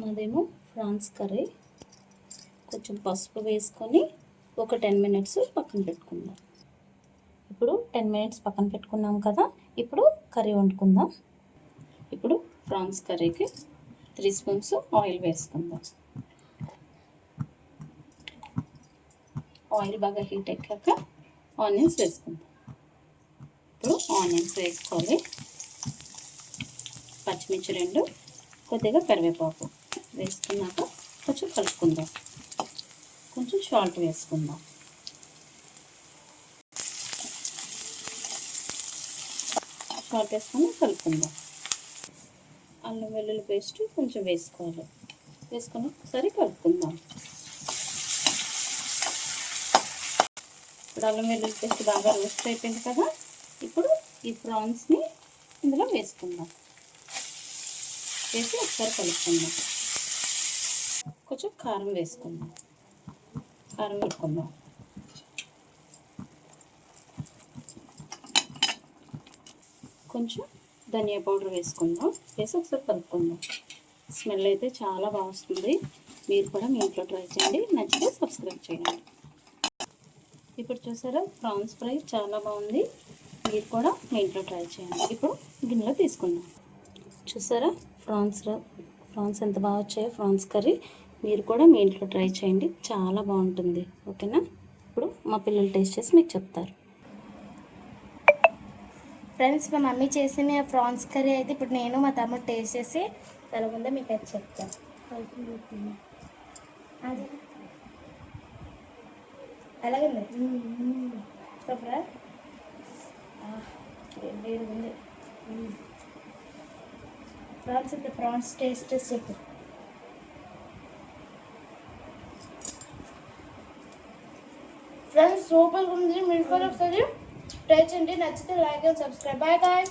మాదేమో prawns curry. కొంచెం పసుపు వేసుకొని ఒక టెన్ మినిట్స్ పక్కన పెట్టుకుందాం. ఇప్పుడు టెన్ మినిట్స్ పక్కన పెట్టుకున్నాం కదా ఇప్పుడు కర్రీ వండుకుందాం. ఇప్పుడు ఫ్రాన్స్ కర్రీకి త్రీ స్పూన్స్ ఆయిల్ వేసుకుందాం. ఆయిల్ బాగా హీట్ ఎక్కాక ఆనియన్స్ వేసుకుందాం. ఇప్పుడు ఆనియన్స్ వేసుకోవాలి పచ్చిమిర్చి రెండు కొద్దిగా కరివేపాకు. వేసుకున్నాక కొంచెం కలుపుకుందాం. కొంచెం సాల్ట్ వేసుకుందాం. సాల్ట్ వేసుకొని కలుపుకుందాం. అల్లం వెల్లుల్లి పేస్ట్ కొంచెం వేసుకోవాలి. వేసుకొని ఒకసారి కలుపుకుందాం. ఇప్పుడు అల్లం వెల్లుల్లి పేస్ట్ బాగా రోస్ట్ అయిపోయింది కదా? ఇప్పుడు ఈ ప్రాన్స్ని ఇందులో వేసుకుందాం. వేసి ఒకసారి కలుపుకుందాం. కొంచెం కారం వేసుకుందాం. కారం పెట్టుకుందాం. కొంచెం ధనియా పౌడర్ వేసుకుందాం. వేసి ఒకసారి కలుపుకుందాం. స్మెల్ అయితే చాలా బాగా వస్తుంది. మీరు కూడా మీ ఇంట్లో ట్రై చేయండి. నచ్చితే సబ్స్క్రైబ్ చేయండి. ఇప్పుడు చూసారా ప్రాన్స్ ఫ్రై చాలా బాగుంది. మీరు కూడా మీ ఇంట్లో ట్రై చేయండి. ఇప్పుడు గిన్నెలో తీసుకుందాం. చూసారా ఫ్రాన్స్ ఫ్రాన్స్ ఎంత బాగా వచ్చాయో ఫ్రాన్స్ కర్రీ. మీరు కూడా మీ ఇంట్లో ట్రై చేయండి. చాలా బాగుంటుంది. ఓకేనా? ఇప్పుడు మా పిల్లలు టేస్ట్ చేసి మీకు చెప్తారు. ఫ్రెండ్స్ మా మమ్మీ చేసిన ప్రాన్స్ కర్రీ అయితే ఇప్పుడు నేను మా తమ్ముడు టేస్ట్ చేసి తల ముందే మీకు అది చెప్తాను. అలాగే ఎలాగుంది సూపరా? ఉంది. ప్రాన్స్ అయితే ప్రాన్స్ టేస్ట్ చెప్పు. ఫ్రెండ్స్ సూపర్ ఉంది. మీరు కూడా ఒకసారి ట్రై చేయండి. నచ్చితే like and subscribe. Bye bye.